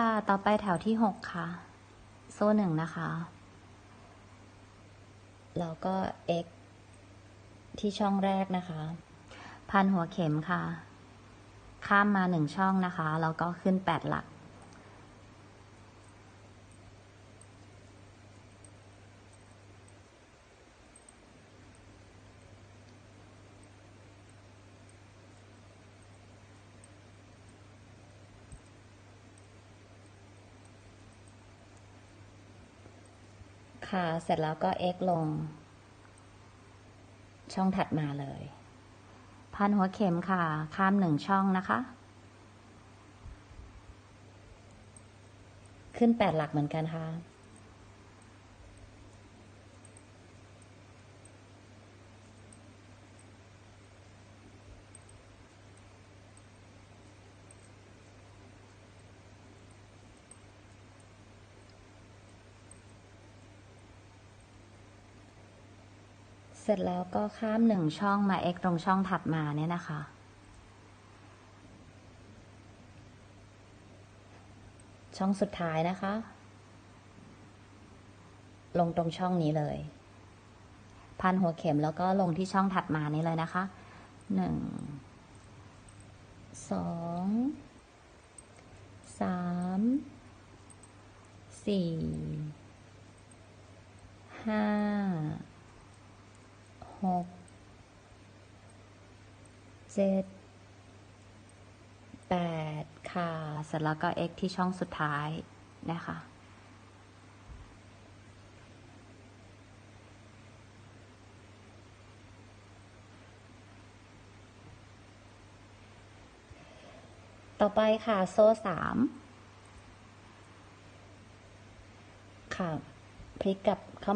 ค่ะ ต่อไปแถวที่หกค่ะ โซ่หนึ่งนะคะ แล้วก็ x ที่ช่องแรกนะคะ พันหัวเข็มค่ะ ข้ามมาหนึ่งช่องนะคะ แล้วก็ขึ้นแปดหลัก ค่ะ เสร็จแล้วก็ x ลง ช่องถัดมาเลย พันหัวเข็มค่ะ ข้ามหนึ่งช่องนะคะ ขึ้นแปดหลักเหมือนกันค่ะ เสร็จแล้วก็ข้ามหนึ่งช่องมา x ตรงช่องถัดมาเนี่ยนะคะ ช่องสุดท้ายนะคะ ลงตรงช่องนี้เลย พันหัวเข็มแล้วก็ลงที่ช่องถัดมานี้เลยนะคะหนึ่งสองสามสี่ห้า หกเจ็ดแปดค่ะ เสร็จแล้วก็ x ที่ช่องสุดท้ายนะคะต่อไปค่ะ โซ่สามค่ะ พลิกกลับเข้า